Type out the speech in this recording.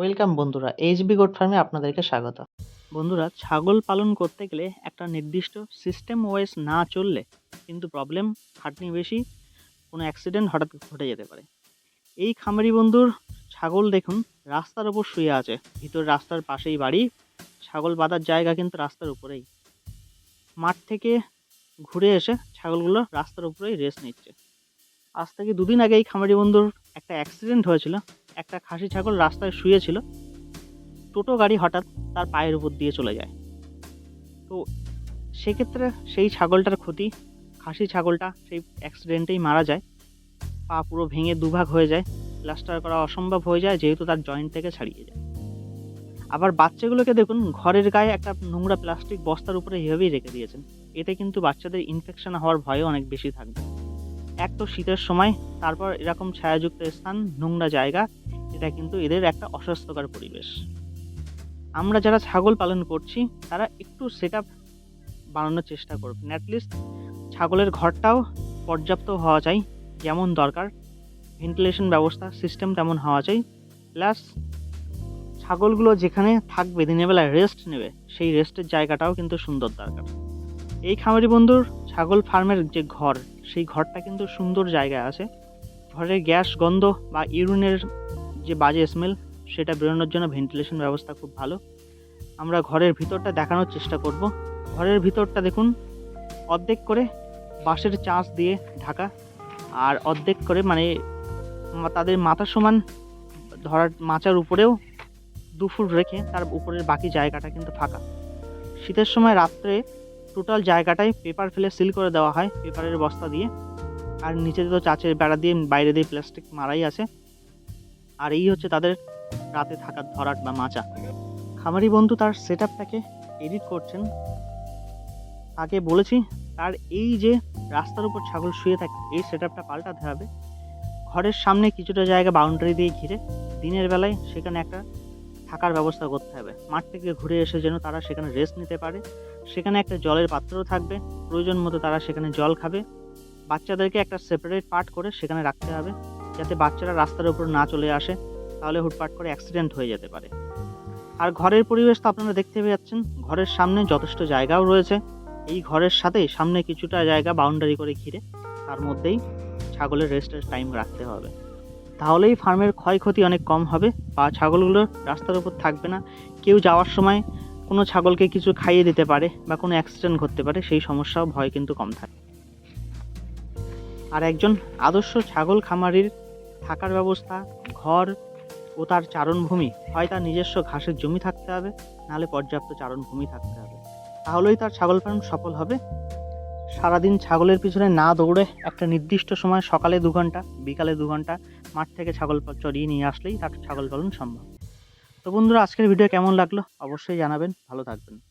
Welcome বন্ধুরা HB goat ফার্মে আপনাদেরকে স্বাগত। বন্ধুরা, ছাগল পালন করতে গেলে একটা নির্দিষ্ট সিস্টেম ওয়াইজ না চললে কিন্তু প্রবলেম খাটনি বেশি, কোনো অ্যাক্সিডেন্ট হঠাৎ ঘটে যেতে পারে। এই খামারি বন্ধুর ছাগল দেখুন, রাস্তার ওপর শুয়ে আছে। ভিতর রাস্তার পাশেই বাড়ি, ছাগল বাঁধার জায়গা কিন্তু রাস্তার উপরেই। মাঠ থেকে ঘুরে এসে ছাগলগুলো রাস্তার উপরেই রেস্ট নিচ্ছে। আজ থেকে দুদিন আগে এই খামারি বন্ধুর একটা অ্যাক্সিডেন্ট হয়েছিল। একটা খাসি ছাগল রাস্তায় শুয়েছিল। টোটো গাড়ি হঠাৎ তার পায়ের উপর দিয়ে চলে যায়। তো সেক্ষেত্রে সেই ছাগলটার ক্ষতি, খাসি ছাগলটা সেই অ্যাক্সিডেন্টেই মারা যায়। পা পুরো ভেঙে দুভাগ হয়ে যায়। প্লাস্টার করা অসম্ভব হয়ে যায়, যেহেতু তার জয়েন্ট থেকে ছাড়িয়ে যায়। আবার বাচ্চাগুলোকে দেখুন, ঘরের গায়ে একটা নোংরা প্লাস্টিক বস্তার উপরে এভাবেই রেখে দিয়েছেন। এতে কিন্তু বাচ্চাদের ইনফেকশন হওয়ার ভয়ও অনেক বেশি থাকবে। এক তো শীতের সময়, তারপর এরকম ছায়াযুক্ত স্থান, নোংরা জায়গা এটা কিন্তু এদের একটা অস্বাস্থ্যকর পরিবেশ। আমরা যারা ছাগল পালন করছি, তারা একটু সেট আপ বানানোর চেষ্টা করবেন। অ্যাটলিস্ট ছাগলের ঘরটাও পর্যাপ্ত হওয়া চাই, যেমন দরকার। ভেন্টিলেশন ব্যবস্থা সিস্টেম তেমন হওয়া চাই। প্লাস ছাগলগুলো যেখানে থাকবে, দিনের বেলায় রেস্ট নেবে, সেই রেস্টের জায়গাটাও কিন্তু সুন্দর দরকার। এই খামারি বন্ধুর ছাগল ফার্মের যে ঘর, সেই ঘরটা কিন্তু সুন্দর জায়গায় আছে। ঘরের গ্যাস, গন্ধ বা ইউরিনের যে বাজে স্মেল সেটা বেরোনোর জন্য ভেন্টিলেশন ব্যবস্থা খুব ভালো। আমরা ঘরের ভিতরটা দেখানোর চেষ্টা করব। ঘরের ভিতরটা দেখুন, অর্ধেক করে বাঁশের চাষ দিয়ে ঢাকা, আর অর্ধেক করে মানে তাদের মাথা সমান ধরার মাচার উপরেও দু ফুট রেখে তার উপরের বাকি জায়গাটা কিন্তু ফাঁকা। শীতের সময় রাত্রে টোটাল জায়গাটাই পেপার ফেলে সিল করে দেওয়া হয় পেপারের বস্তা দিয়ে। আর নিচে তো চাচের বেড়া দিয়ে বাইরে দিয়ে প্লাস্টিক মারাই আছে। আর এই হচ্ছে তাদের রাতে থাকার ধরাট বা মাচা। খামারি বন্ধু তার সেট আপটাকে এডিট করছেন। তাকে বলেছি, তার এই যে রাস্তার উপর ছাগল শুয়ে থাকে, এই সেট আপটা পাল্টাতে হবে। ঘরের সামনে কিছুটা জায়গা বাউন্ডারি দিয়ে ঘিরে দিনের বেলায় সেখানে একটা থাকার ব্যবস্থা করতে হবে। মাঠ থেকে ঘুরে এসে যেন তারা সেখানে রেস্ট নিতে পারে। সেখানে একটা জলের পাত্রও থাকবে। প্রয়োজন মতো তারা সেখানে জল খাবে। বাচ্চাদেরকে একটা সেপারেট পার্ট করে সেখানে রাখতে হবে। যাতে বাচ্চারা রাস্তার উপর না চলে আসে, তাহলে হুটপাট করে অ্যাক্সিডেন্ট হয়ে যেতে পারে। আর ঘরের পরিবেশ তো আপনারা দেখতে পেয়ে যাচ্ছেন ঘরের সামনে যথেষ্ট জায়গাও রয়েছে। এই ঘরের সাথেই সামনে কিছুটা জায়গা বাউন্ডারি করে ঘিরে, তার মধ্যেই ছাগলের রেস্টের টাইম রাখতে হবে। তাহলেই ফার্মের ক্ষয়ক্ষতি অনেক কম হবে, বা ছাগলগুলো রাস্তার উপর থাকবে না। কেউ যাওয়ার সময় কোনো ছাগলকে কিছু খাইয়ে দিতে পারে, বা কোনো অ্যাক্সিডেন্ট ঘটতে পারে, সেই সমস্যাও ভয় কিন্তু কম থাকে। আর একজন আদর্শ ছাগল খামারির থাকার ব্যবস্থা, ঘর ও তার চারণভূমি। হয় তার নিজস্ব ঘাসের জমি থাকতে হবে, নাহলে পর্যাপ্ত চারণভূমি থাকতে হবে। তাহলেই তার ছাগল ফার্ম সফল হবে। সারাদিন ছাগলের পিছনে না দৌড়ে একটা নির্দিষ্ট সময় সকালে দু ঘণ্টা, বিকালে দু ঘণ্টা মাঠ থেকে ছাগল চড়িয়ে নিয়ে আসলেই তার ছাগল পালন সম্ভব। তো বন্ধুরা, আজকের ভিডিও কেমন লাগল? অবশ্যই জানাবেন। ভালো থাকবেন।